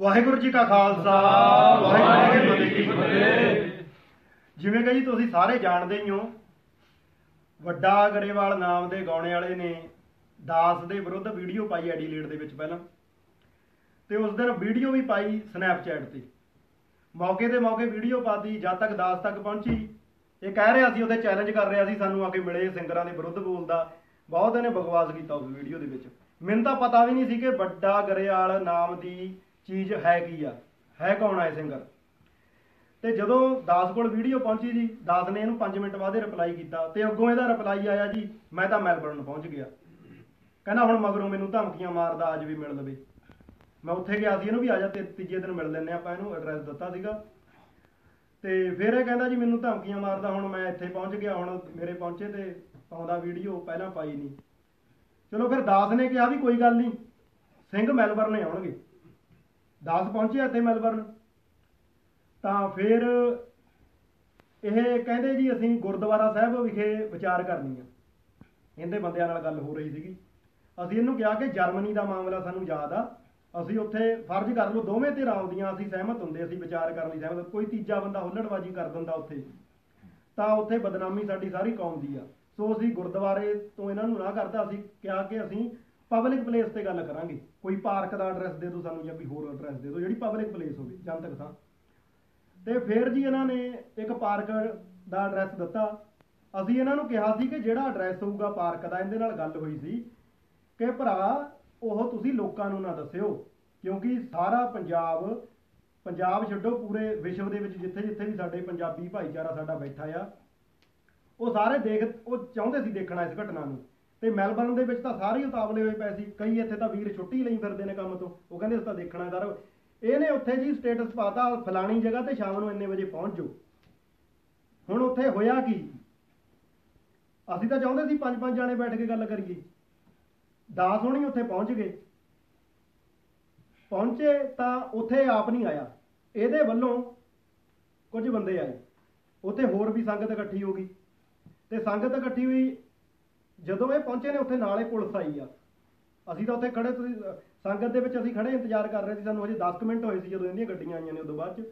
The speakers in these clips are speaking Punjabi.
ਵਾਹਿਗੁਰੂ ਜੀ ਕਾ ਖਾਲਸਾ, ਵਾਹਿਗੁਰੂ ਜੀ ਕੀ ਫਤਿਹ। ਜਿਵੇਂ ਕਿ ਜੀ ਤੁਸੀਂ ਸਾਰੇ ਜਾਣਦੇ ਹੀ ਹੋ, ਵੱਡਾ ਗਰੇਵਾਲ ਨਾਮ ਦੇ ਗਾਉਣੇ ਵਾਲੇ ਨੇ ਦਾਸ ਦੇ ਵਿਰੁੱਧ ਵੀਡੀਓ ਪਾਈ ਐਡੀਲੇਟ ਦੇ ਵਿੱਚ ਪਹਿਲਾਂ। ਤੇ ਉਸ ਦਿਨ ਵੀਡੀਓ ਵੀ ਪਾਈ ਸਨੈਪਚੈਟ ਤੇ। ਮੌਕੇ ਤੇ ਮੌਕੇ ਵੀਡੀਓ ਪਾਤੀ, ਜਦ ਤੱਕ ਦਾਸ ਤੱਕ ਪਹੁੰਚੀ, ਇਹ ਕਹਿ ਰਿਹਾ ਸੀ, ਉਹਦੇ ਚੈਲੰਜ ਕਰ ਰਿਹਾ ਸੀ, ਸਾਨੂੰ ਆ ਕੇ ਮਿਲੇ ਸਿੰਗਰਾਂ ਦੇ ਵਿਰੁੱਧ ਬੋਲਦਾ। ਬਹੁਤ ਇਹਨੇ ਬਕਵਾਸ ਕੀਤਾ ਉਸ ਵੀਡੀਓ ਦੇ ਵਿੱਚ। ਮੈਨੂੰ ਤਾਂ ਪਤਾ ਵੀ ਨਹੀਂ ਸੀ ਕਿ ਵੱਡਾ ਗਰੇਵਾਲ ਨਾਮ ਦੀ ਚੀਜ਼ ਹੈ ਕੀ ਆ? ਹੈ ਕੌਣ ਆ ਸਿੰਗਰ ਤੇ ਜਦੋਂ ਦਾਸ ਕੋਲ ਵੀਡੀਓ ਪਹੁੰਚੀ ਜੀ, ਦਾਸ ਨੇ ਇਹਨੂੰ 5 ਮਿੰਟ ਬਾਅਦ ਰਿਪਲਾਈ ਕੀਤਾ ਤੇ ਅੱਗੋਂ ਇਹਦਾ ਰਿਪਲਾਈ ਆਇਆ ਜੀ, ਮੈਂ ਤਾਂ ਮੈਲਬਰਨ ਪਹੁੰਚ ਗਿਆ। ਕਹਿੰਦਾ ਹੁਣ ਮਗਰੋਂ ਮੈਨੂੰ ਧਮਕੀਆਂ ਮਾਰਦਾ ਅੱਜ ਵੀ ਮਿਲ ਲਵੇ। ਮੈਂ ਉੱਥੇ ਗਿਆ ਸੀ, ਇਹਨੂੰ ਵੀ ਆ ਜਾ, ਤੇ ਤੀਜੇ ਦਿਨ ਮਿਲ ਲੈਂਦੇ ਆਪਾਂ ਇਹਨੂੰ ਐਡਰੈਸ ਦਿੱਤਾ ਸੀਗਾ। ਤੇ ਫਿਰ ਇਹ ਕਹਿੰਦਾ ਜੀ ਮੈਨੂੰ ਧਮਕੀਆਂ ਮਾਰਦਾ, ਹੁਣ ਮੈਂ ਇੱਥੇ ਪਹੁੰਚ ਗਿਆ, ਹੁਣ ਮੇਰੇ ਪਹੁੰਚੇ ਤੇ ਪਾਉਂਦਾ ਵੀਡੀਓ ਪਹਿਲਾਂ ਪਾਈ ਨਹੀਂ। ਚਲੋ ਫਿਰ ਦਾਸ ਨੇ ਕਿਹਾ ਵੀ ਕੋਈ ਗੱਲ ਨਹੀਂ, ਸਿੰਘ ਮੈਲਬਰਨ ਆਉਣਗੇ। ਦਾਸ ਪਹੁੰਚੇ ਇੱਥੇ ਮੈਲਬਰਨ। ਤਾਂ ਫਿਰ ਇਹ ਕਹਿੰਦੇ ਜੀ ਅਸੀਂ ਗੁਰਦੁਆਰਾ ਸਾਹਿਬ ਵਿਖੇ ਵਿਚਾਰ ਕਰਨੀ ਆ। ਇਹਦੇ ਬੰਦਿਆਂ ਨਾਲ ਗੱਲ ਹੋ ਰਹੀ ਸੀਗੀ। ਅਸੀਂ ਇਹਨੂੰ ਕਿਹਾ ਕਿ ਜਰਮਨੀ ਦਾ ਮਾਮਲਾ ਸਾਨੂੰ ਯਾਦ ਆ। ਅਸੀਂ ਉੱਥੇ ਫਰਜ਼ ਕਰ ਲਓ ਦੋਵੇਂ ਧਿਰਾਂ ਆਉਂਦੀਆਂ, ਅਸੀਂ ਸਹਿਮਤ ਹੁੰਦੇ, ਅਸੀਂ ਵਿਚਾਰ ਕਰਨ ਲਈ ਸਹਿਮਤ। ਕੋਈ ਤੀਜਾ ਬੰਦਾ ਹੁੱਲੜਬਾਜੀ ਕਰ ਦਿੰਦਾ ਉੱਥੇ। ਤਾਂ ਉੱਥੇ ਬਦਨਾਮੀ ਸਾਡੀ ਸਾਰੀ ਕੌਮ ਦੀ ਆ। ਸੋ ਅਸੀਂ ਗੁਰਦੁਆਰੇ ਤੋਂ ਇਹਨਾਂ ਨੂੰ ਨਾ ਕਰਦਾ, ਅਸੀਂ ਕਿਹਾ ਕਿ ਅਸੀਂ ਪਬਲਿਕ ਪਲੇਸ ਤੇ ਗੱਲ ਕਰਾਂਗੇ। ਕੋਈ ਪਾਰਕ ਦਾ ਐਡਰੈਸ ਦੇ ਦਿਓ ਸਾਨੂੰ ਜਾਂ ਕੋਈ ਹੋਰ ਐਡਰੈਸ ਦੇ ਦਿਓ, ਜਿਹੜੀ ਪਬਲਿਕ ਪਲੇਸ ਹੋਵੇ, ਜਨਤਕ ਥਾਂ। ਤੇ ਫਿਰ ਜੀ ਇਹਨਾਂ ਨੇ ਇੱਕ ਪਾਰਕ ਦਾ ਐਡਰੈਸ ਦਿੱਤਾ। ਅਸੀਂ ਇਹਨਾਂ ਨੂੰ ਕਿਹਾ ਸੀ ਕਿ ਜਿਹੜਾ ਐਡਰੈਸ ਹੋਊਗਾ ਪਾਰਕ ਦਾ, ਇਹਦੇ ਨਾਲ ਗੱਲ ਹੋਈ ਸੀ ਕਿ ਭਰਾ, ਉਹ ਤੁਸੀਂ ਲੋਕਾਂ ਨੂੰ ਨਾ ਦੱਸਿਓ, ਕਿਉਂਕਿ ਸਾਰਾ ਪੰਜਾਬ ਪੰਜਾਬ ਛੱਡੋ ਪੂਰੇ ਵਿਸ਼ਵ ਦੇ ਵਿੱਚ, ਜਿੱਥੇ ਜਿੱਥੇ ਵੀ ਸਾਡੇ ਪੰਜਾਬੀ ਭਾਈਚਾਰਾ ਸਾਡਾ ਬੈਠਾ ਆ, ਉਹ ਸਾਰੇ ਦੇਖ, ਉਹ ਚਾਹੁੰਦੇ ਸੀ ਦੇਖਣਾ ਇਸ ਘਟਨਾ ਨੂੰ। ਤੇ ਮੈਲਬਰਨ ਦੇ ਵਿੱਚ ਤਾਂ ਸਾਰੇ ਹੀ ਉਤਾਵਲੇ ਹੋਏ ਪਏ ਸੀ। ਕਈ ਇੱਥੇ ਤਾਂ ਵੀਰ ਛੁੱਟੀ ਲਈ ਫਿਰਦੇ ਨੇ ਕੰਮ ਤੋਂ। ਉਹ ਕਹਿੰਦੇ ਅਸੀਂ ਤਾਂ ਦੇਖਣਾ ਸਰ ਇਹਨੇ ਉੱਥੇ ਜੀ ਸਟੇਟਸ ਪਾਤਾ ਫਲਾਣੀ ਜਗ੍ਹਾ ਤੇ ਸ਼ਾਮ ਨੂੰ ਇੰਨੇ ਵਜੇ ਪਹੁੰਚ ਜਾਓ। ਹੁਣ ਉੱਥੇ ਹੋਇਆ ਕੀ? ਅਸੀਂ ਤਾਂ ਚਾਹੁੰਦੇ ਸੀ ਪੰਜ ਪੰਜ ਜਾਣੇ ਬੈਠ ਕੇ ਗੱਲ ਕਰੀਏ। ਦਾਸ ਹੋਣੀ ਉੱਥੇ ਪਹੁੰਚ ਗਏ। ਪਹੁੰਚੇ ਤਾਂ ਉੱਥੇ ਆਪ ਨਹੀਂ ਆਇਆ। ਇਹਦੇ ਵੱਲੋਂ ਕੁਝ ਬੰਦੇ ਆਏ। ਉੱਥੇ ਹੋਰ ਵੀ ਸੰਗਤ ਇਕੱਠੀ ਹੋ ਗਈ। ਤੇ ਸੰਗਤ ਇਕੱਠੀ ਹੋਈ ਜਦੋਂ ਇਹ ਪਹੁੰਚੇ ਨੇ ਉੱਥੇ ਨਾਲ ਨਾਲੇ ਪੁਲਿਸ ਆਈ ਆ। ਅਸੀਂ ਤਾਂ ਉੱਥੇ ਖੜੇ, ਤੁਸੀਂ, ਸੰਗਤ ਦੇ ਵਿੱਚ ਅਸੀਂ ਖੜੇ, ਇੰਤਜ਼ਾਰ ਕਰ ਰਹੇ ਸੀ, ਸਾਨੂੰ ਹਜੇ 10 ਕੁ ਮਿੰਟ ਹੋਏ ਸੀ ਜਦੋਂ ਇਹਦੀਆਂ ਗੱਡੀਆਂ ਆਈਆਂ ਨੇ ਉਦੋਂ ਬਾਅਦ ਚ।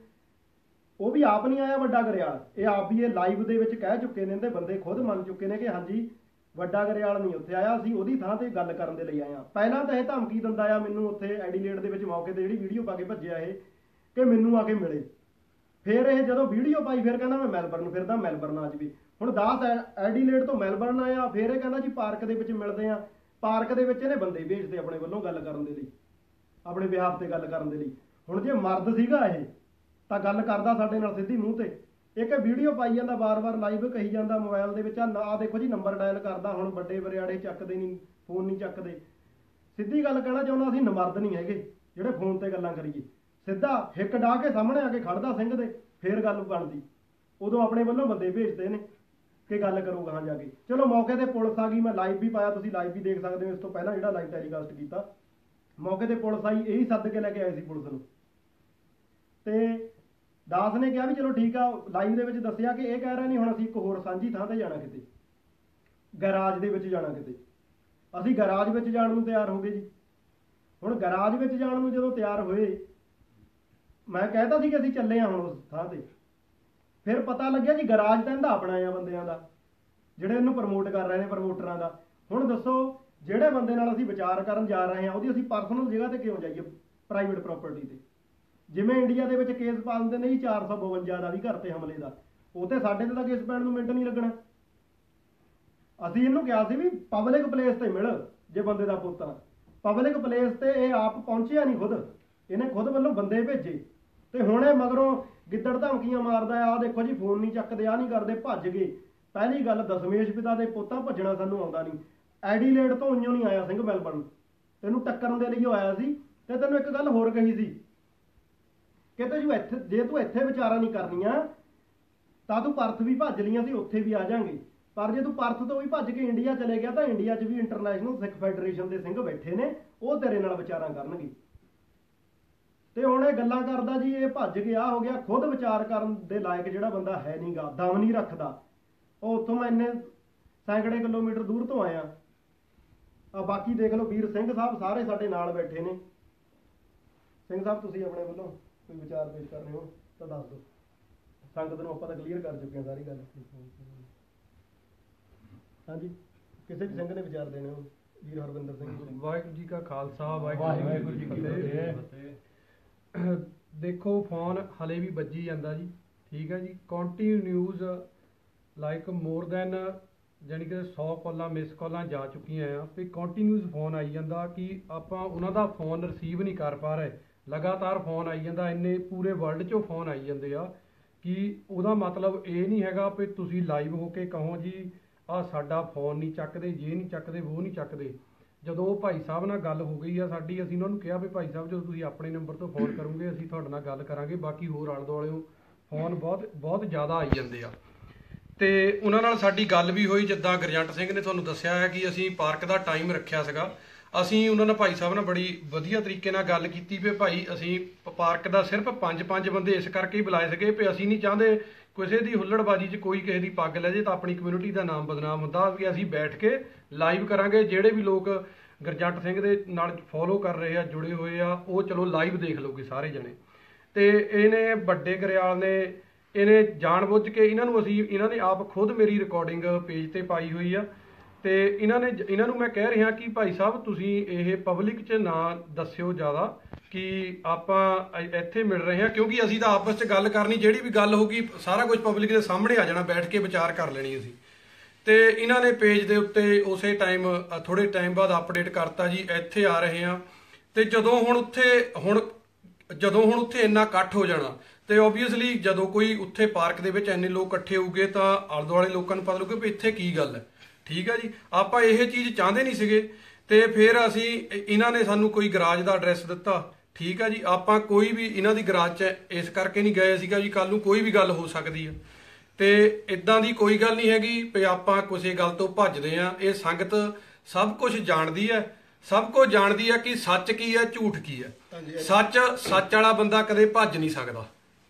ਉਹ ਵੀ ਆਪ ਨਹੀਂ ਆਇਆ ਵੱਡਾ ਗਰਿਆਲ। ਇਹ ਆਪ ਵੀ ਇਹ ਲਾਈਵ ਦੇ ਵਿੱਚ ਕਹਿ ਚੁੱਕੇ ਨੇ ਤੇ ਬੰਦੇ ਖੁਦ ਮੰਨ ਚੁੱਕੇ ਨੇ ਕਿ ਹਾਂਜੀ, ਵੱਡਾ ਗਰਿਆਲ ਨਹੀਂ ਉੱਥੇ ਆਇਆ, ਅਸੀਂ ਉਹਦੀ ਥਾਂ ਤੇ ਗੱਲ ਕਰਨ ਦੇ ਲਈ ਆਏ ਆ ਪਹਿਲਾਂ ਤਾਂ ਇਹ ਧਮਕੀ ਦਿੰਦਾ ਆ, ਮੈਨੂੰ ਉੱਥੇ ਐਡੀਲੇਡ ਦੇ ਵਿੱਚ ਮੌਕੇ ਤੇ ਜਿਹੜੀ ਵੀਡੀਓ ਪਾ ਕੇ ਭੱਜਿਆ ਇਹ, ਕਿ ਮੈਨੂੰ ਆ ਕੇ ਮਿਲੇ। ਫਿਰ ਇਹ ਜਦੋਂ ਵੀਡੀਓ ਪਾਈ, ਫਿਰ ਕਹਿੰਦਾ ਮੈਂ ਮੈਲਬਰਨ ਫਿਰਦਾ, ਮੈਲਬਰਨ ਅੱਜ ਵੀ ਹੁਣ 10 ਐਡੀਲੇਡ ਤੋਂ ਮੈਲਬਰਨ ਆਇਆ, ਫਿਰ ਇਹ ਕਹਿੰਦਾ ਜੀ ਪਾਰਕ ਦੇ ਵਿੱਚ ਮਿਲਦੇ ਆ। ਪਾਰਕ ਦੇ ਵਿੱਚ ਇਹਨੇ ਬੰਦੇ ਭੇਜਦੇ ਆਪਣੇ ਵੱਲੋਂ ਗੱਲ ਕਰਨ ਦੇ ਲਈ। ਆਪਣੇ ਵਿਆਹ ਤੇ ਗੱਲ ਕਰਨ ਦੇ ਲਈ। ਹੁਣ ਜੇ ਮਰਦ ਸੀਗਾ ਇਹ, ਤਾਂ ਗੱਲ ਕਰਦਾ ਸਾਡੇ ਨਾਲ ਸਿੱਧੀ ਮੂੰਹ ਤੇ। ਇੱਕ ਵੀਡੀਓ ਪਾਈ ਜਾਂਦਾ ਵਾਰ-ਵਾਰ ਲਾਈਵ ਕਹੀ ਜਾਂਦਾ ਮੋਬਾਈਲ ਦੇ ਵਿੱਚ, ਆ ਨਾ ਦੇਖੋ ਜੀ ਨੰਬਰ ਡਾਇਲ ਕਰਦਾ ਹੁਣ, ਵੱਡੇ ਬਰਿਆੜੇ ਚੱਕਦੇ ਨਹੀਂ ਫੋਨ ਨਹੀਂ ਚੱਕਦੇ। ਸਿੱਧੀ ਗੱਲ ਕਹਿਣਾ ਚਾਹੁੰਦਾ ਅਸੀਂ, ਨਮਰਦ ਨਹੀਂ ਹੈਗੇ, ਜਿਹੜੇ ਫੋਨ ਤੇ ਗੱਲਾਂ ਕਰੀਏ। ਸਿੱਧਾ ਹਿੱਕ ਡਾ ਕੇ ਸਾਹਮਣੇ ਆ ਕੇ ਖੜਦਾ ਸਿੰਘ ਦੇ, ਫੇਰ ਗੱਲ ਬਣਦੀ। ਉਦੋਂ ਆਪਣੇ ਵੱਲੋਂ ਬੰਦੇ ਭੇਜਦੇ ਨੇ। ਕਿ ਗੱਲ ਕਰੋ ਗਾਂ ਜਾ ਕੇ। ਚਲੋ ਮੌਕੇ ਤੇ ਪੁਲਿਸ ਆ ਗਈ, ਮੈਂ ਲਾਈਵ ਵੀ ਪਾਇਆ, ਤੁਸੀਂ ਲਾਈਵ ਵੀ ਦੇਖ ਸਕਦੇ ਹੋ, ਇਸ ਤੋਂ ਪਹਿਲਾਂ ਜਿਹੜਾ ਲਾਈਵ ਟੈਲੀਕਾਸਟ ਕੀਤਾ। ਮੌਕੇ ਤੇ ਪੁਲਿਸ ਆਈ, ਇਹੀ ਸੱਦ ਕੇ ਲੈ ਕੇ ਆਏ ਸੀ ਪੁਲਿਸ ਨੂੰ। ਤੇ ਦਾਸ ਨੇ ਕਿਹਾ ਵੀ ਚਲੋ ਠੀਕ ਆ ਲਾਈਵ ਦੇ ਵਿੱਚ ਦੱਸਿਆ ਕਿ ਇਹ ਕਹਿ ਰਿਹਾ ਨਹੀਂ ਹੁਣ ਅਸੀਂ ਇੱਕ ਹੋਰ ਸਾਂਝੀ ਥਾਂ ਤੇ ਜਾਣਾ ਕਿਤੇ। ਗੈਰਾਜ ਦੇ ਵਿੱਚ ਜਾਣਾ ਕਿਤੇ। ਅਸੀਂ ਗੈਰਾਜ ਵਿੱਚ ਜਾਣ ਨੂੰ ਤਿਆਰ ਹੋ ਗਏ ਜੀ। ਹੁਣ ਗੈਰਾਜ ਵਿੱਚ ਜਾਣ ਨੂੰ ਜਦੋਂ ਤਿਆਰ ਹੋਏ, ਮੈਂ ਕਹਿਤਾ ਸੀ ਕਿ ਅਸੀਂ ਚੱਲੇ ਹਾਂ ਹੁਣ ਉਸ ਥਾਂ ਤੇ। ਫਿਰ ਪਤਾ ਲੱਗਿਆ ਜੀ ਗਰਾਜ ਤਾਂ ਇਹਦਾ ਆਪਣਾ ਆ ਬੰਦਿਆਂ ਦਾ, ਜਿਹੜੇ ਇਹਨੂੰ ਪ੍ਰਮੋਟ ਕਰ ਰਹੇ ਨੇ ਪ੍ਰਮੋਟਰਾਂ ਦਾ। ਹੁਣ ਦੱਸੋ, ਜਿਹੜੇ ਬੰਦੇ ਨਾਲ ਅਸੀਂ ਵਿਚਾਰ ਕਰਨ ਜਾ ਰਹੇ ਹਾਂ, ਉਹਦੀ ਅਸੀਂ ਪਰਸਨਲ ਜਗ੍ਹਾ ਤੇ ਕਿਉਂ ਜਾਈਏ ਪ੍ਰਾਈਵੇਟ ਪ੍ਰਾਪਰਟੀ ਤੇ? ਜਿਵੇਂ ਇੰਡੀਆ ਦੇ ਵਿੱਚ ਕੇਸ ਪਾ ਦਿੰਦੇ ਨੇ ਜੀ 452 ਦਾ ਵੀ ਘਰ ਤੇ ਹਮਲੇ ਦਾ, ਉਹ ਤੇ ਸਾਡੇ ਤੇ ਤਾਂ ਕੇਸ ਪੈਣ ਨੂੰ ਮਿੰਟ ਨਹੀਂ ਲੱਗਣਾ। ਅਸੀਂ ਇਹਨੂੰ ਕਿਹਾ ਸੀ ਵੀ ਪਬਲਿਕ ਪਲੇਸ ਤੇ ਮਿਲ, ਜੇ ਬੰਦੇ ਦਾ ਪੁੱਤ ਪਬਲਿਕ ਪਲੇਸ ਤੇ ਇਹ ਆਪ ਪਹੁੰਚਿਆ ਨਹੀਂ ਖੁਦ, ਇਹਨੇ ਖੁਦ ਵੱਲੋਂ ਬੰਦੇ ਭੇਜੇ। ਤੇ ਹੁਣ ਇਹ ਮਗਰੋਂ ਗਿੱਦੜ ਧਮਕੀਆਂ ਮਾਰਦਾ ਆ ਦੇਖੋ ਜੀ, ਫੋਨ ਨਹੀਂ ਚੱਕਦੇ ਆ ਨਹੀਂ ਕਰਦੇ, ਭੱਜ ਗਏ। ਪਹਿਲੀ ਗੱਲ, ਦਸਮੇਸ਼ ਪਿਤਾ ਦੇ ਪੋਤਾ ਭੱਜਣਾ ਸਾਨੂੰ ਆਉਂਦਾ ਨਹੀਂ। ਐਡੀਲੇਡ ਤੋਂ ਉਈਓ ਨਹੀਂ ਆਇਆ ਸਿੰਘ ਮੈਲਬਰਨ ਤੈਨੂੰ ਟੱਕਰਨ ਦੇ ਲਈ ਉਹ ਆਇਆ ਸੀ ਤੇ ਤੈਨੂੰ ਇੱਕ ਗੱਲ ਹੋਰ ਕਹੀ ਸੀ। ਕਿ ਤੂੰ ਇੱਥੇ, ਜੇ ਤੂੰ ਇੱਥੇ ਵਿਚਾਰਾਂ ਨਹੀਂ ਕਰਨੀਆਂ, ਤਾਂ ਤੂੰ ਪਰਥ ਵੀ ਭੱਜ ਲੀਆਂ ਸੀ, ਉੱਥੇ ਵੀ ਆ ਜਾਾਂਗੇ। ਪਰ ਜੇ ਤੂੰ ਪਰਥ ਤੋਂ ਵੀ ਭੱਜ ਕੇ ਇੰਡੀਆ ਚਲੇ ਗਿਆ, ਤਾਂ ਇੰਡੀਆ 'ਚ ਵੀ ਇੰਟਰਨੈਸ਼ਨਲ ਸਿੱਖ ਫੈਡਰੇਸ਼ਨ ਦੇ ਸਿੰਘ ਬੈਠੇ ਨੇ, ਉਹ ਤੇਰੇ ਨਾਲ ਵਿਚਾਰਾਂ ਕਰਨਗੇ। ਤੇ ਹੁਣ ਇਹ ਗੱਲਾਂ ਕਰਦਾ ਜੀ ਇਹ ਭੱਜ ਗਿਆ ਹੋ ਗਿਆ ਖੁਦ ਵਿਚਾਰ ਕਰਨ ਦੇ ਲਾਇਕ ਜਿਹੜਾ ਬੰਦਾ ਹੈ ਨਹੀਂਗਾ ਦਮ ਨਹੀਂ ਰੱਖਦਾ। ਉਹ ਉੱਥੋਂ ਮੈਂ ਇੰਨੇ ਸੈਂਕੜੇ ਕਿਲੋਮੀਟਰ ਦੂਰ ਤੋਂ ਆਇਆ। ਆ ਬਾਕੀ ਦੇਖ ਲਓ ਵੀਰ ਸਿੰਘ ਸਾਹਿਬ ਸਾਰੇ ਸਾਡੇ ਨਾਲ ਬੈਠੇ ਨੇ। ਸਿੰਘ ਸਾਹਿਬ ਤੁਸੀਂ ਆਪਣੇ ਵੱਲੋਂ ਕੋਈ ਵਿਚਾਰ ਪੇਸ਼ ਕਰ ਰਹੇ ਹੋ ਤਾਂ ਦੱਸ ਦਿਓ। ਸੰਗਤ ਨੂੰ ਆਪਾਂ ਤਾਂ ਕਲੀਅਰ ਕਰ ਚੁੱਕੇ ਹਾਂ ਸਾਰੀ ਗੱਲ। ਹਾਂਜੀ ਕਿਸੇ ਵੀ ਸਿੰਘ ਨੇ ਵਿਚਾਰ ਦੇਣੇ ਹੋ? ਵੀਰ ਹਰਵਿੰਦਰ ਸਿੰਘ ਵਾਹਿਗੁਰੂ ਜੀ ਕਾ ਖਾਲਸਾ ਵਾਹਿਗੁਰੂ ਜੀ ਕੀ ਫਤਿਹ। ਦੇਖੋ, ਫੋਨ ਹਲੇ ਵੀ ਵੱਜੀ ਜਾਂਦਾ ਜੀ, ਠੀਕ ਹੈ ਜੀ। ਕੰਟੀਨਿਊਜ਼ ਲਾਈਕ ਮੋਰ ਦੈਨ ਜਾਣੀ ਕਿ 100 ਕਾਲਾਂ ਮਿਸ ਕਾਲਾਂ ਜਾ ਚੁੱਕੀਆਂ ਆ। ਤੇ ਕੰਟੀਨਿਊਜ਼ ਫੋਨ ਆਈ ਜਾਂਦਾ ਕਿ ਆਪਾਂ ਉਹਨਾਂ ਦਾ ਫੋਨ ਰਿਸੀਵ ਨਹੀਂ ਕਰ ਪਾ ਰਹੇ। ਲਗਾਤਾਰ ਫੋਨ ਆਈ ਜਾਂਦਾ, ਇੰਨੇ ਪੂਰੇ ਵਰਲਡ 'ਚੋਂ ਫੋਨ ਆਈ ਜਾਂਦੇ ਆ ਕਿ ਉਹਦਾ ਮਤਲਬ ਇਹ ਨਹੀਂ ਹੈਗਾ ਵੀ ਤੁਸੀਂ ਲਾਈਵ ਹੋ ਕੇ ਕਹੋ ਜੀ ਆ ਸਾਡਾ ਫੋਨ ਨਹੀਂ ਚੱਕਦੇ, ਜੇ ਨਹੀਂ ਚੱਕਦੇ ਉਹ ਨਹੀਂ ਚੱਕਦੇ। ਜਦੋਂ ਉਹ ਭਾਈ ਸਾਹਿਬ ਨਾਲ ਗੱਲ ਹੋ ਗਈ ਆ ਸਾਡੀ, ਅਸੀਂ ਉਹਨਾਂ ਨੂੰ ਕਿਹਾ ਵੀ ਭਾਈ ਸਾਹਿਬ ਜਦੋਂ ਤੁਸੀਂ ਆਪਣੇ ਨੰਬਰ ਤੋਂ ਫੋਨ ਕਰੋਗੇ, ਅਸੀਂ ਤੁਹਾਡੇ ਨਾਲ ਗੱਲ ਕਰਾਂਗੇ, ਬਾਕੀ ਹੋਰ ਆਲੇ ਦੁਆਲੇ ਫੋਨ ਬਹੁਤ ਬਹੁਤ ਜ਼ਿਆਦਾ ਆਈ ਜਾਂਦੇ ਆ। ਤੇ ਉਹਨਾਂ ਨਾਲ ਸਾਡੀ ਗੱਲ ਵੀ ਹੋਈ, ਜਿੱਦਾਂ ਗਰਜੰਟ ਸਿੰਘ ਨੇ ਤੁਹਾਨੂੰ ਦੱਸਿਆ ਹੈ ਕਿ ਅਸੀਂ ਪਾਰਕ ਦਾ ਟਾਈਮ ਰੱਖਿਆ ਸੀਗਾ। ਅਸੀਂ ਉਹਨਾਂ ਨਾਲ ਭਾਈ ਸਾਹਿਬ ਨਾਲ ਬੜੀ ਵਧੀਆ ਤਰੀਕੇ ਨਾਲ ਗੱਲ ਕੀਤੀ ਵੀ ਭਾਈ ਅਸੀਂ ਪਾਰਕ ਦਾ ਸਿਰਫ ਪੰਜ ਪੰਜ ਬੰਦੇ ਇਸ ਕਰਕੇ ਹੀ ਬੁਲਾਏ ਸੀਗੇ ਵੀ ਅਸੀਂ ਨਹੀਂ ਚਾਹੁੰਦੇ ਕਿਸੇ ਦੀ ਹੁੱਲੜਬਾਜੀ 'ਚ ਕੋਈ ਕਿਸੇ ਦੀ ਪੱਗ ਲੈ ਜੇ ਤਾਂ ਆਪਣੀ ਕਮਿਊਨਿਟੀ ਦਾ ਨਾਮ ਬਦਨਾਮ ਹੁੰਦਾ। ਵੀ ਅਸੀਂ ਬੈਠ ਕੇ ਲਾਈਵ ਕਰਾਂਗੇ, ਜਿਹੜੇ ਵੀ ਲੋਕ ਗਰਜੰਟ ਸਿੰਘ ਦੇ ਨਾਲ ਫੋਲੋ ਕਰ ਰਹੇ ਆ, ਜੁੜੇ ਹੋਏ ਆ, ਉਹ ਚਲੋ ਲਾਈਵ ਦੇਖ ਲਓਗੇ ਸਾਰੇ ਜਣੇ। ਤੇ ਇਹਨੇ ਵੱਡੇ ਗਰਿਆਲ ਨੇ, ਇਹਨੇ ਜਾਣਬੁੱਝ ਕੇ ਇਹਨਾਂ ਨੂੰ ਅਸੀਂ, ਇਹਨਾਂ ਨੇ ਆਪ ਖੁਦ ਮੇਰੀ ਰਿਕਾਰਡਿੰਗ ਪੇਜ ਤੇ ਪਾਈ ਹੋਈ ਆ। ਤੇ ਇਹਨਾਂ ਨੇ ਇਹਨਾਂ ਨੂੰ ਮੈਂ ਕਹਿ ਰਿਹਾ ਕਿ ਭਾਈ ਸਾਹਿਬ, ਤੁਸੀਂ ਇਹ ਪਬਲਿਕ 'ਚ ਨਾ ਦੱਸਿਓ ਜ਼ਿਆਦਾ ਕਿ ਆਪਾਂ ਇੱਥੇ ਮਿਲ ਰਹੇ ਹਾਂ, ਕਿਉਂਕਿ ਅਸੀਂ ਤਾਂ ਆਪਸ 'ਚ ਗੱਲ ਕਰਨੀ, ਜਿਹੜੀ ਵੀ ਗੱਲ ਹੋਗੀ ਸਾਰਾ ਕੁਝ ਪਬਲਿਕ ਦੇ ਸਾਹਮਣੇ ਆ ਜਾਣਾ, ਬੈਠ ਕੇ ਵਿਚਾਰ ਕਰ ਲੈਣੀ ਅਸੀਂ। ਤੇ ਇਹਨਾਂ ਨੇ ਪੇਜ ਦੇ ਉੱਤੇ ਉਸੇ ਟਾਈਮ ਥੋੜੇ ਟਾਈਮ ਬਾਅਦ ਅਪਡੇਟ ਕਰਤਾ ਜੀ, ਇੱਥੇ ਆ ਰਹੇ ਹਾਂ। ਤੇ ਜਦੋਂ ਹੁਣ ਉੱਥੇ, ਹੁਣ, ਜਦੋਂ ਹੁਣ ਉੱਥੇ ਇੰਨਾ ਇਕੱਠ ਹੋ ਜਾਣਾ, ਤੇ ਓਬਵੀਅਸਲੀ ਜਦੋਂ ਕੋਈ ਉੱਥੇ ਪਾਰਕ ਦੇ ਵਿੱਚ ਇੰਨੇ ਲੋਕ ਇਕੱਠੇ ਹੋਊਗੇ, ਤਾਂ ਆਲੇ ਦੁਆਲੇ ਲੋਕਾਂ ਨੂੰ ਪਤਾ ਲੱਗੂ ਵੀ ਇੱਥੇ ਕੀ ਗੱਲ ਹੈ। ਠੀਕ ਹੈ ਜੀ। ਆਪਾਂ ਇਹ ਚੀਜ਼ ਚਾਹੁੰਦੇ ਨਹੀਂ ਸੀਗੇ ਤੇ ਫਿਰ ਅਸੀਂ ਇਹਨਾਂ ਨੇ ਸਾਨੂੰ ਕੋਈ ਗਰਾਜ ਦਾ ਐਡਰੈਸ ਦਿੱਤਾ। ਠੀਕ ਹੈ ਜੀ। ਆਪਾਂ ਕੋਈ ਵੀ ਇਹਨਾਂ ਦੀ ਗਰਾਜ 'ਚ ਇਸ ਕਰਕੇ ਨਹੀਂ ਗਏ ਸੀਗਾ ਜੀ। ਕੱਲ ਨੂੰ ਕੋਈ ਵੀ ਗੱਲ ਹੋ ਸਕਦੀ ਹੈ। ਤੇ ਇਦਾਂ ਦੀ ਕੋਈ ਗੱਲ ਨਹੀਂ ਹੈਗੀ ਵੀ ਆਪਾਂ ਕਿਸੇ ਗੱਲ ਤੋਂ ਭੱਜਦੇ ਆ ਇਹ ਸੰਗਤ ਸਭ ਕੁਝ ਜਾਣਦੀ ਹੈ। ਸਭ ਕੁਝ ਜਾਣਦੀ ਹੈ ਕਿ ਸੱਚ ਕੀ ਹੈ ਝੂਠ ਕੀ ਹੈ। ਸੱਚ ਸੱਚ ਵਾਲਾ ਬੰਦਾ ਕਦੇ ਭੱਜ ਨਹੀਂ ਸਕਦਾ।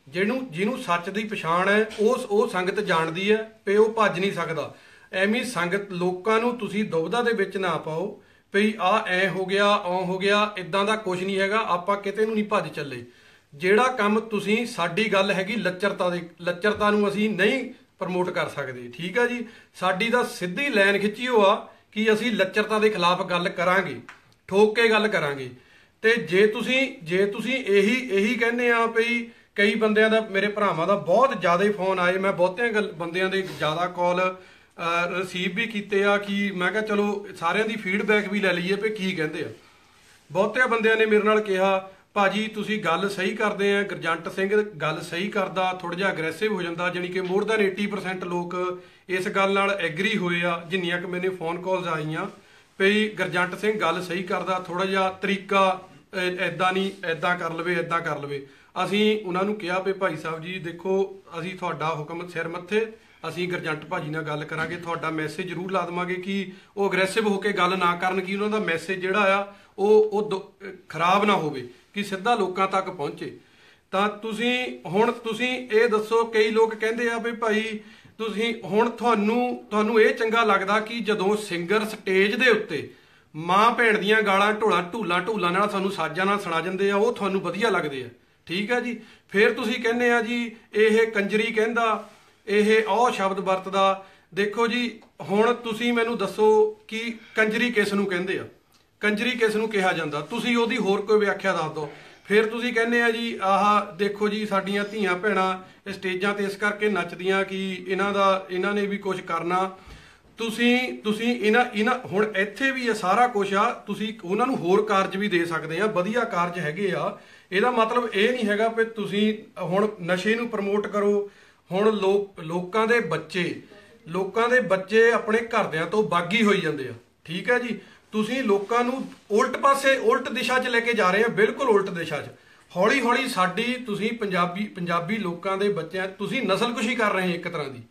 ਜਿਹਨੂੰ ਜਿਹਨੂੰ ਸੱਚ ਦੀ ਪਛਾਣ ਹੈ ਉਸ ਉਹ ਸੰਗਤ ਜਾਣਦੀ ਹੈ ਵੀ ਉਹ ਭੱਜ ਨਹੀਂ ਸਕਦਾ। ਐਵੇਂ ਸੰਗਤ ਲੋਕਾਂ ਨੂੰ ਤੁਸੀਂ ਦੁਬਦਾ ਦੇ ਵਿੱਚ ਨਾ ਪਾਓ ਵੀ ਆ ਐ ਹੋ ਗਿਆ, ਔ ਹੋ ਗਿਆ ਇਦਾਂ ਦਾ ਕੁਝ ਨਹੀਂ ਹੈਗਾ, ਆਪਾਂ ਕਿਤੇ ਨੂੰ ਨਹੀਂ ਭੱਜ ਚੱਲੇ। ਜਿਹੜਾ ਕੰਮ ਤੁਸੀਂ, ਸਾਡੀ ਗੱਲ ਹੈਗੀ ਲੱਚਰਤਾ ਦੀ, ਲੱਚਰਤਾ ਨੂੰ ਅਸੀਂ ਨਹੀਂ ਪ੍ਰਮੋਟ ਕਰ ਸਕਦੇ, ਠੀਕ ਆ ਜੀ? ਸਾਡੀ ਤਾਂ ਸਿੱਧੀ ਲਾਈਨ ਖਿੱਚੀ ਹੋ ਆ ਕਿ ਅਸੀਂ ਲੱਚਰਤਾ ਦੇ ਖਿਲਾਫ ਗੱਲ ਕਰਾਂਗੇ, ਠੋਕ ਕੇ ਗੱਲ ਕਰਾਂਗੇ। ਤੇ ਜੇ ਤੁਸੀਂ ਜੇ ਤੁਸੀਂ ਇਹੀ ਇਹੀ ਕਹਿੰਦੇ ਆ ਵੀ ਕਈ ਬੰਦਿਆਂ ਦਾ, ਮੇਰੇ ਭਰਾਵਾਂ ਦਾ ਬਹੁਤ ਜ਼ਿਆਦਾ ਫੋਨ ਆਏ, ਮੈਂ ਬਹੁਤਿਆਂ ਗੱਲ- ਬੰਦਿਆਂ ਦੇ ਜ਼ਿਆਦਾ ਕਾਲ ਰਿਸੀਵ ਵੀ ਕੀਤੇ ਆ ਕਿ ਮੈਂ ਕਿਹਾ ਚਲੋ ਸਾਰਿਆਂ ਦੀ ਫੀਡਬੈਕ ਵੀ ਲੈ ਲਈਏ ਵੀ ਕੀ ਕਹਿੰਦੇ ਆ। ਬਹੁਤੇ ਬੰਦਿਆਂ ਨੇ ਮੇਰੇ ਨਾਲ ਕਿਹਾ, ਭਾਜੀ, ਤੁਸੀਂ ਗੱਲ ਸਹੀ ਕਰਦੇ ਆ, ਗਰਜੰਟ ਸਿੰਘ ਗੱਲ ਸਹੀ ਕਰਦਾ ਥੋੜਾ ਜਿਹਾ ਅਗਰੈਸਿਵ ਹੋ ਜਾਂਦਾ ਜਾਨੀ ਕਿ ਮੋਰ ਦੈਨ 80% ਲੋਕ ਇਸ ਗੱਲ ਨਾਲ ਐਗਰੀ ਹੋਏ ਆ, ਜਿੰਨੀਆਂ ਕਿ ਮੈਨੇ ਫੋਨ ਕਾਲਸ ਆਈਆਂ, ਵੀ ਗਰਜੰਟ ਸਿੰਘ ਗੱਲ ਸਹੀ ਕਰਦਾ ਥੋੜਾ ਜਿਹਾ ਤਰੀਕਾ ਐਦਾਂ ਨਹੀਂ ਐਦਾਂ ਕਰ ਲਵੇ ਐਦਾਂ ਕਰ ਲਵੇ। ਅਸੀਂ ਉਹਨਾਂ ਨੂੰ ਕਿਹਾ ਵੀ ਭਾਈ ਸਾਹਿਬ ਜੀ, ਦੇਖੋ, ਅਸੀਂ ਤੁਹਾਡਾ ਹੁਕਮ ਸਿਰ ਮੱਥੇ, ਅਸੀਂ ਗਰਜੰਟ ਭਾਜੀ ਨਾਲ ਗੱਲ ਕਰਾਂਗੇ, ਤੁਹਾਡਾ ਮੈਸੇਜ ਜ਼ਰੂਰ ਲਾ ਦੇਵਾਂਗੇ ਕਿ ਉਹ ਅਗਰੈਸਿਵ ਹੋ ਕੇ ਗੱਲ ਨਾ ਕਰਨ, ਕਿ ਉਹਨਾਂ ਦਾ ਮੈਸੇਜ ਜਿਹੜਾ ਆ, ਉਹ ਉਹ ਦੁ- ਖਰਾਬ ਨਾ ਹੋਵੇ, ਕਿ ਸਿੱਧਾ ਲੋਕਾਂ ਤੱਕ ਪਹੁੰਚੇ। ਤਾਂ ਤੁਸੀਂ ਹੁਣ ਤੁਸੀਂ ਇਹ ਦੱਸੋ, ਕਈ ਲੋਕ ਕਹਿੰਦੇ ਆ ਵੀ ਭਾਈ ਤੁਸੀਂ ਹੁਣ ਤੁਹਾਨੂੰ ਤੁਹਾਨੂੰ ਇਹ ਚੰਗਾ ਲੱਗਦਾ ਕਿ ਜਦੋਂ ਸਿੰਗਰ ਸਟੇਜ ਦੇ ਉੱਤੇ ਮਾਂ ਭੈਣ ਦੀਆਂ ਗਾਲਾਂ ਢੋਲਾ ਢੂਲਾ ਢੂਲਾ ਨਾਲ ਸਾਨੂੰ ਸਾਜ਼ਾਂ ਨਾਲ ਸੁਣਾ ਜਾਂਦੇ ਆ, ਉਹ ਤੁਹਾਨੂੰ ਵਧੀਆ ਲੱਗਦੇ ਆ। ਠੀਕ ਹੈ ਜੀ। ਫਿਰ ਤੁਸੀਂ ਕਹਿੰਦੇ ਆ ਜੀ, ਇਹ ਕੰਜਰੀ ਕਹਿੰਦਾ, ਇਹ ਉਹ ਸ਼ਬਦ ਵਰਤਦਾ। ਦੇਖੋ ਜੀ, ਹੁਣ ਤੁਸੀਂ ਮੈਨੂੰ ਦੱਸੋ ਕਿ ਕੰਜਰੀ ਕਿਸ ਨੂੰ ਕਹਿੰਦੇ ਆ? ਕੰਜਰੀ ਕਿਸ ਨੂੰ ਕਿਹਾ ਜਾਂਦਾ? ਤੁਸੀਂ ਉਹਦੀ ਹੋਰ ਕੋਈ ਵਿਆਖਿਆ ਦੱਸ ਦਿਓ। ਫਿਰ ਤੁਸੀਂ ਕਹਿੰਦੇ ਆ ਜੀ, ਆਹ ਦੇਖੋ ਜੀ, ਸਾਡੀਆਂ ਧੀਆਂ ਭੈਣਾਂ ਸਟੇਜਾਂ ਤੇ ਇਸ ਕਰਕੇ ਨੱਚਦੀਆਂ ਕਿ ਇਹਨਾਂ ਦਾ, ਇਹਨਾਂ ਨੇ ਵੀ ਕੁਝ ਕਰਨਾ। ਤੁਸੀਂ ਤੁਸੀਂ ਇਹਨਾਂ ਇਹਨਾਂ, ਹੁਣ ਇੱਥੇ ਵੀ ਇਹ ਸਾਰਾ ਕੁਝ ਆ, ਤੁਸੀਂ ਉਹਨਾਂ ਨੂੰ ਹੋਰ ਕਾਰਜ ਵੀ ਦੇ ਸਕਦੇ ਆ, ਵਧੀਆ ਕਾਰਜ ਹੈਗੇ ਆ। ਇਹਦਾ ਮਤਲਬ ਇਹ ਨਹੀਂ ਹੈਗਾ ਕਿ ਤੁਸੀਂ ਹੁਣ ਨਸ਼ੇ ਨੂੰ ਪ੍ਰਮੋਟ ਕਰੋ, ਹੁਣ ਲੋਕ, ਲੋਕਾਂ ਦੇ ਬੱਚੇ, ਲੋਕਾਂ ਦੇ ਬੱਚੇ ਆਪਣੇ ਘਰਦਿਆਂ ਤੋਂ ਬਾਗੀ ਹੋਈ ਜਾਂਦੇ ਆ, ਠੀਕ ਹੈ ਜੀ? ਤੁਸੀਂ ਲੋਕਾਂ ਨੂੰ ਉਲਟ ਪਾਸੇ, ਉਲਟ ਦਿਸ਼ਾ 'ਚ ਲੈ ਕੇ ਜਾ ਰਹੇ ਆ, ਬਿਲਕੁਲ ਉਲਟ ਦਿਸ਼ਾ 'ਚ। ਹੌਲੀ ਹੌਲੀ ਸਾਡੀ, ਤੁਸੀਂ ਪੰਜਾਬੀ ਪੰਜਾਬੀ ਲੋਕਾਂ ਦੇ ਬੱਚਿਆਂ, ਤੁਸੀਂ ਨਸਲਕੁਸ਼ੀ ਕਰ ਰਹੇ ਇੱਕ ਤਰ੍ਹਾਂ ਦੀ।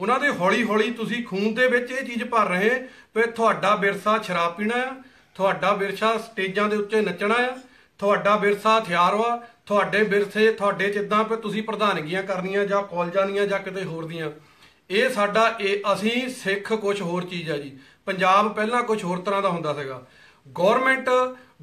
ਉਹਨਾਂ ਦੇ ਹੌਲੀ ਹੌਲੀ ਤੁਸੀਂ ਖੂਨ ਦੇ ਵਿੱਚ ਇਹ ਚੀਜ਼ ਭਰ ਰਹੇ ਵੀ ਤੁਹਾਡਾ ਵਿਰਸਾ ਸ਼ਰਾਬ ਪੀਣਾ ਆ, ਤੁਹਾਡਾ ਵਿਰਸਾ ਸਟੇਜਾਂ ਦੇ ਉੱਤੇ ਨੱਚਣਾ ਆ, ਤੁਹਾਡਾ ਵਿਰਸਾ ਹਥਿਆਰ ਵਾ, ਤੁਹਾਡੇ ਵਿਰਸੇ, ਤੁਹਾਡੇ ਚ ਇਦਾਂ ਵੀ ਤੁਸੀਂ ਪ੍ਰਧਾਨਗੀਆਂ ਕਰਨੀਆਂ ਜਾਂ ਕਾਲਜਾਂ ਦੀਆਂ ਜਾਂ ਕਿਤੇ ਹੋਰ ਦੀਆਂ। ਇਹ ਸਾਡਾ, ਇਹ ਅਸੀਂ ਸਿੱਖ ਕੁਝ ਹੋਰ ਚੀਜ਼ ਆ ਜੀ। ਪੰਜਾਬ ਪਹਿਲਾਂ ਕੁਝ ਹੋਰ ਤਰ੍ਹਾਂ ਦਾ ਹੁੰਦਾ ਸੀਗਾ। ਗਵਰਨਮੈਂਟ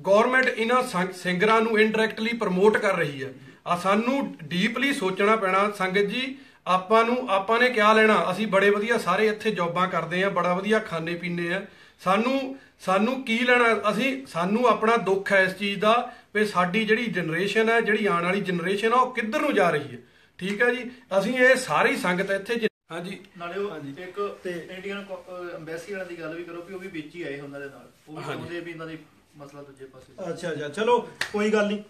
ਗਵਰਨਮੈਂਟ ਇਹਨਾਂ ਸੰਗ- ਸਿੰਗਰਾਂ ਨੂੰ ਇਨਡਾਇਰੈਕਟਲੀ ਪ੍ਰਮੋਟ ਕਰ ਰਹੀ ਹੈ। ਆ ਸਾਨੂੰ ਡੀਪਲੀ ਸੋਚਣਾ ਪੈਣਾ, ਸੰਗਤ ਜੀ ਆਪਾਂ ਨੂੰ ਆਪਾਂ ਨੇ ਕਿਆ ਲੈਣਾ? ਅਸੀਂ ਬੜੇ ਵਧੀਆ ਸਾਰੇ ਇੱਥੇ ਜੌਬਾਂ ਕਰਦੇ ਆ ਬੜਾ ਵਧੀਆ ਖਾਣੇ ਪੀਣੇ ਆ। ਸਾਨੂੰ ਸਾਨੂੰ ਕੀ ਲੈਣਾ? ਅਸੀਂ ਸਾਨੂੰ ਆਪਣਾ ਦੁੱਖ ਹੈ ਇਸ ਚੀਜ਼ ਦਾ ਵੀ ਸਾਡੀ ਜਿਹੜੀ ਜਨਰੇਸ਼ਨ ਹੈ ਜਿਹੜੀ ਆਉਣ ਵਾਲੀ ਜਨਰੇਸ਼ਨ ਆ ਉਹ ਕਿੱਧਰ ਨੂੰ ਜਾ ਰਹੀ ਹੈ? ਠੀਕ ਹੈ ਜੀ? ਅਸੀਂ ਇਹ ਸਾਰੀ ਸੰਗਤ ਇੱਥੇ ਹਾਂਜੀ। ਨਾਲੇ ਉਹ ਇੱਕ ਇੰਡੀਅਨ ਐਮਬੈਸੀ ਵਾਲਿਆਂ ਦੀ ਗੱਲ ਵੀ ਕਰੋ ਕਿ ਉਹ ਵੀ ਵਿੱਚ ਹੀ ਆਏ ਉਹਨਾਂ ਦੇ ਨਾਲ। ਉਹ ਵੀ ਚਾਹੁੰਦੇ ਵੀ ਇਹਨਾਂ ਦੀ ਮਸਲਾ ਦੂਜੇ ਪਾਸੇ। ਅੱਛਾ ਅੱਛਾ। ਚਲੋ ਕੋਈ ਗੱਲ ਨਹੀਂ।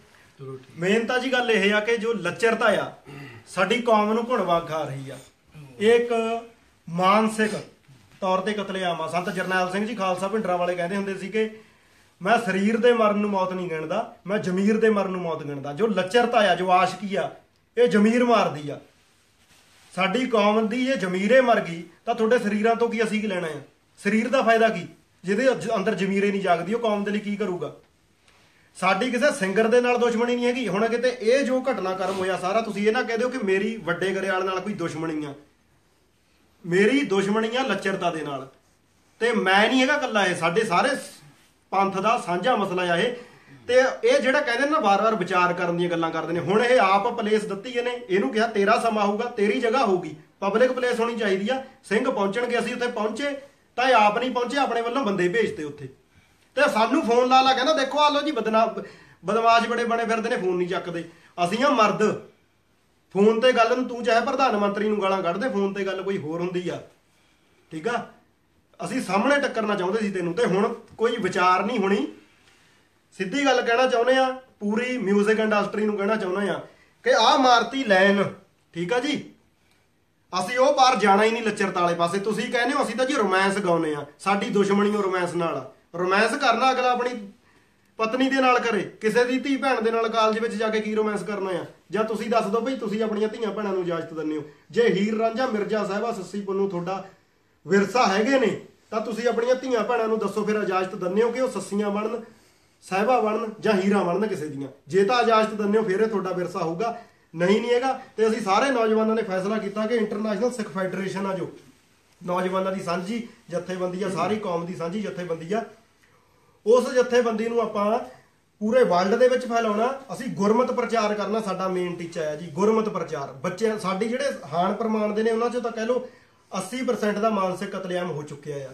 ਮੇਨ ਤਾਂ ਜੀ ਗੱਲ ਇਹ ਆ ਕਿ ਜੋ ਲੱਚਰਤਾ ਆ, ਸਾਡੀ ਕੌਮ ਨੂੰ ਭੁਣਵਾ ਖਾ ਰਹੀ ਆ। ਇਹ ਇੱਕ ਮਾਨਸਿਕ ਤੌਰ ਤੇ ਕਤਲੇਆਮ ਆ। ਸੰਤ ਜਰਨੈਲ ਸਿੰਘ ਜੀ ਖਾਲਸਾ ਭਿੰਡਰਾਂ ਵਾਲੇ ਕਹਿੰਦੇ ਹੁੰਦੇ ਸੀ ਕਿ ਮੈਂ ਸਰੀਰ ਦੇ ਮਰਨ ਨੂੰ ਮੌਤ ਨਹੀਂ ਗਿਣਦਾ, ਮੈਂ ਜ਼ਮੀਰ ਦੇ ਮਰਨ ਨੂੰ ਮੌਤ ਗਿਣਦਾ। ਜੋ ਲੱਚਰਤਾ ਆ, ਜੋ ਆਸ਼ਕੀ ਆ, ਇਹ ਜ਼ਮੀਰ ਮਾਰਦੀ ਆ। ਸਾਡੀ ਕੌਮ ਦੀ ਇਹ ਜ਼ਮੀਰੇ ਮਰ ਗਈ, ਤਾਂ ਤੁਹਾਡੇ ਸਰੀਰਾਂ ਤੋਂ ਕੀ ਅਸੀਂ ਕੀ ਲੈਣਾ ਆ? ਸਰੀਰ ਦਾ ਫਾਇਦਾ ਕੀ? ਜਿਹਦੇ ਅੰਦਰ ਜ਼ਮੀਰੇ ਨਹੀਂ ਜਾਗਦੀ, ਉਹ ਕੌਮ ਦੇ ਲਈ ਕੀ ਕਰੂਗਾ? ਸਾਡੀ ਕਿਸੇ ਸਿੰਗਰ ਦੇ ਨਾਲ ਦੁਸ਼ਮਣੀ ਨਹੀਂ ਹੈਗੀ। ਹੁਣ ਕਿਤੇ ਇਹ ਜੋ ਘਟਨਾਕ੍ਰਮ ਹੋਇਆ, ਸਾਰਾ ਤੁਸੀਂ ਇਹ ਨਾ ਕਹਿ ਦਿਓ ਕਿ ਮੇਰੀ ਵੱਡੇ ਗਰੇਵਾਲ ਨਾਲ ਕੋਈ ਦੁਸ਼ਮਣੀ ਆ। ਮੇਰੀ ਦੁਸ਼ਮਣੀ ਆ ਲੱਚਰਤਾ ਦੇ ਨਾਲ। ਤੇ ਮੈਂ ਨਹੀਂ ਹੈਗਾ ਕੱਲਾ ਇਹ। ਸਾਡੇ ਸਾਰੇ ਪੰਥ ਦਾ ਸਾਂਝਾ ਮਸਲਾ ਆ ਇਹ। ਤੇ ਇਹ ਜਿਹੜਾ ਕਹਿੰਦੇ ਨੇ ਨਾ, ਵਾਰ-ਵਾਰ ਵਿਚਾਰ ਕਰਨ ਦੀਆਂ ਗੱਲਾਂ ਕਰਦੇ ਨੇ। ਹੁਣ ਇਹ ਆਪ ਪਲੇਸ ਦਿੱਤੀ ਇਹਨੇ। ਇਹਨੂੰ ਕਿਹਾ, ਤੇਰਾ ਸਮਾਂ ਹੋਊਗਾ, ਤੇਰੀ ਜਗ੍ਹਾ ਹੋਊਗੀ। ਪਬਲਿਕ ਪਲੇਸ ਹੋਣੀ ਚਾਹੀਦੀ ਆ। ਸਿੰਘ ਪਹੁੰਚਣਗੇ, ਅਸੀਂ ਉੱਥੇ ਪਹੁੰਚੇ ਤਾਂ ਇਹ ਆਪ ਨਹੀਂ ਪਹੁੰਚੇ, ਆਪਣੇ ਵੱਲੋਂ ਬੰਦੇ ਭੇਜਤੇ ਉੱਥੇ। ਤੇ ਸਾਨੂੰ ਫੋਨ ਲਾ ਲਾ ਕਹਿੰਦਾ, ਦੇਖੋ ਆ ਲੋ ਜੀ, ਬਦਨਾ, ਬਦਮਾਸ਼ ਬੜੇ ਬਣੇ ਫਿਰਦੇ ਨੇ, ਫੋਨ ਨਹੀਂ ਚੱਕਦੇ। ਅਸੀਂ ਆ ਮਰਦ। ਫੋਨ ਤੇ ਗੱਲ ਨੂੰ ਤੂੰ ਚਾਹੇ ਪ੍ਰਧਾਨ ਮੰਤਰੀ ਨੂੰ ਗਾਲਾਂ ਕੱਢਦੇ, ਫੋਨ ਤੇ ਗੱਲ ਕੋਈ ਹੋਰ ਹੁੰਦੀ ਆ। ਠੀਕ ਆ? ਅਸੀਂ ਸਾਹਮਣੇ ਟੱਕਰਨਾ ਚਾਹੁੰਦੇ ਸੀ ਤੈਨੂੰ, ਤੇ ਹੁਣ ਕੋਈ ਵਿਚਾਰ ਨਹੀਂ ਹੋਣੀ। ਸਿੱਧੀ ਗੱਲ ਕਹਿਣਾ ਚਾਹੁੰਦੇ ਆ, ਪੂਰੀ 뮤직 ਇੰਡਸਟਰੀ ਨੂੰ ਕਹਿਣਾ ਚਾਹੁੰਦੇ ਆ, ਕਿ ਆਹ ਮਾਰਤੀ ਲਾਈਨ, ਠੀਕ ਆ ਜੀ? ਅਸੀਂ ਉਹ ਬਾਹਰ ਜਾਣਾ ਹੀ ਨਹੀਂ ਲੱਚਰਤ ਵਾਲੇ ਪਾਸੇ। ਤੁਸੀਂ ਕਹਿੰਦੇ ਹੋ, ਅਸੀਂ ਤਾਂ ਜੀ ਰੋਮਾਂਸ ਗਾਉਨੇ ਆ, ਸਾਡੀ ਦੁਸ਼ਮਣੀ ਉਹ ਰੋਮਾਂਸ ਨਾਲ ਆ। ਰੋਮਾਂਸ ਕਰਨਾ ਅਗਲਾ ਆਪਣੀ ਪਤਨੀ ਦੇ ਨਾਲ ਕਰੇ, ਕਿਸੇ ਦੀ ਧੀ ਭੈਣ ਦੇ ਨਾਲ ਕਾਲਜ ਵਿੱਚ ਜਾ ਕੇ ਕੀ ਰੋਮਾਂਸ ਕਰਨਾ ਆ? ਜਾਂ ਤੁਸੀਂ ਦੱਸ ਦਿਓ ਭਈ ਤੁਸੀਂ ਆਪਣੀਆਂ ਧੀਆਂ ਭੈਣਾਂ ਨੂੰ ਇਜਾਜ਼ਤ ਦਿੰਦੇ ਹੋ। ਜੇ ਹੀਰ ਰਾਂਝਾ ਮਿਰਜ਼ਾ ਸਾਹਿਬਾ ਸੱਸੀ ਪੁੰਨੂ ਤੁਹਾਡਾ ਵਿਰਸਾ ਹੈਗੇ ਨੇ, ਤਾਂ ਤੁਸੀਂ ਆਪਣੀਆਂ ਧੀਆਂ ਭੈਣਾਂ ਨੂੰ ਦੱਸੋ ਫਿਰ ਇਜਾਜ਼ਤ ਦਿੰਦੇ ਹੋ ਕਿ ਉਹ ਸੱਸੀਆਂ ਬਣਨ, ਸਾਹਿਬਾ ਬਣਨ ਜਾਂ ਹੀਰਾ ਬਣਨ ਕਿਸੇ ਦੀਆਂ? ਜੇ ਤਾਂ ਇਜਾਜ਼ਤ ਦਿੰਦੇ ਹੋ, ਫਿਰ ਇਹ ਤੁਹਾਡਾ ਵਿਰਸਾ ਹੋਊਗਾ। ਨਹੀਂ ਨਹੀਂ ਹੈਗਾ। ਤੇ ਅਸੀਂ ਸਾਰੇ ਨੌਜਵਾਨਾਂ ਨੇ ਫੈਸਲਾ ਕੀਤਾ ਕਿ ਇੰਟਰਨੈਸ਼ਨਲ ਸਿੱਖ ਫੈਡਰੇਸ਼ਨ ਆ ਜੋ ਨੌਜਵਾਨਾਂ ਦੀ ਸਾਂਝੀ, ਜਥੇਬੰਦੀ ਆ, ਸਾਰੀ ਕੌਮ ਦੀ ਸਾਂਝੀ ਜਥੇਬੰਦੀ ਆ। ਉਸ ਜਥੇਬੰਦੀ ਨੂੰ ਆਪਾਂ ਪੂਰੇ ਵਰਲਡ ਦੇ ਵਿੱਚ ਫੈਲਾਉਣਾ, ਅਸੀਂ ਗੁਰਮਤ ਪ੍ਰਚਾਰ ਕਰਨਾ ਸਾਡਾ ਮੇਨ ਟੀਚਾ ਹੈ ਜੀ, ਗੁਰਮਤ ਪ੍ਰਚਾਰ। ਬੱਚੇ, ਸਾਡੀ ਜਿਹੜੇ ਹਾਨ ਪ੍ਰਮਾਣ ਦੇ ਨੇ, ਉਹਨਾਂ ਚੋਂ ਤਾਂ ਕਹਿ ਲਓ 80% ਦਾ ਮਾਨਸਿਕ ਕਤਲੇਆਮ ਹੋ ਚੁੱਕਿਆ ਆ।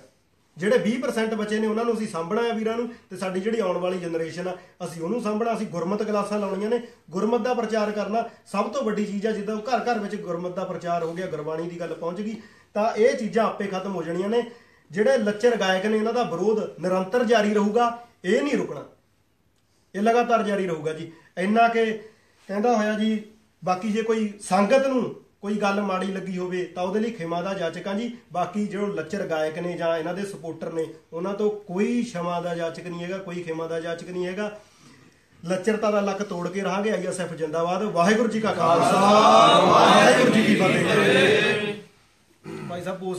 ਜਿਹੜੇ 20% ਬੱਚੇ ਨੇ, ਉਹਨਾਂ ਨੂੰ ਅਸੀਂ ਸਾਂਭਣਾ ਆ ਵੀਰਾਂ ਨੂੰ ਤੇ ਸਾਡੀ ਜਿਹੜੀ ਆਉਣ ਵਾਲੀ ਜਨਰੇਸ਼ਨ ਆ, ਅਸੀਂ ਉਹਨੂੰ ਸਾਂਭਣਾ, ਅਸੀਂ ਗੁਰਮਤ ਕਲਾਸਾਂ ਲਾਉਣੀਆਂ ਨੇ। ਗੁਰਮਤ ਦਾ ਪ੍ਰਚਾਰ ਕਰਨਾ ਸਭ ਤੋਂ ਵੱਡੀ ਚੀਜ਼ ਆ, ਜਿੱਦਾਂ ਘਰ ਘਰ ਵਿੱਚ ਗੁਰਮਤ ਦਾ ਪ੍ਰਚਾਰ ਹੋ ਗਿਆ, ਗੁਰਬਾਣੀ ਦੀ ਗੱਲ ਪਹੁੰਚ ਗਈ, ਤਾਂ ਇਹ ਚੀਜ਼ਾਂ ਆਪੇ ਖਤਮ ਹੋ ਜਾਣੀਆਂ ਨੇ। ਜਿਹੜੇ ਲੱਚਰ ਗਾਇਕ ਨੇ ਇਹਨਾਂ ਦਾ ਵਿਰੋਧ ਨਿਰੰਤਰ ਜਾਰੀ ਰਹੂਗਾ, ਇਹ ਨਹੀਂ ਰੁਕਣਾ। ਇਹ ਲਗਾਤਾਰ ਜਾਰੀ ਰਹੂਗਾ ਜੀ। ਇੰਨਾ ਕਿ ਕਹਿੰਦਾ ਹੋਇਆ ਜੀ, ਬਾਕੀ ਜੇ ਕੋਈ ਸੰਗਤ ਨੂੰ ਕੋਈ ਗੱਲ ਮਾੜੀ ਲੱਗੀ ਹੋਵੇ, ਤਾਂ ਉਹਦੇ ਲਈ ਖਿਮਾ ਦਾ ਜਾਚਕਾਂ ਜੀ। ਬਾਕੀ ਜਿਹੜੇ ਲੱਚਰ ਗਾਇਕ ਨੇ ਜਾਂ ਇਹਨਾਂ ਦੇ ਸਪੋਰਟਰ ਨੇ, ਉਹਨਾਂ ਤੋਂ ਕੋਈ ਸ਼ਮਾ ਦਾ ਜਾਚਕ ਨਹੀਂ ਹੈਗਾ, ਕੋਈ ਖਿਮਾ ਦਾ ਜਾਚਕ ਨਹੀਂ ਹੈਗਾ। ਲੱਚਰਤਾ ਦਾ ਲੱਕ ਤੋੜ ਕੇ ਰਹਾਂਗੇ ਆਈਐਸਐਫ ਜਿੰਦਾਬਾਦ। ਵਾਹਿਗੁਰੂ ਜੀ ਕਾ ਖਾਲਸਾ। ਵਾਹਿਗੁਰੂ ਜੀ ਕੀ ਫਤਿਹ। ਭਾਈ ਸਾਹਿਬ, ਪੋਸਟ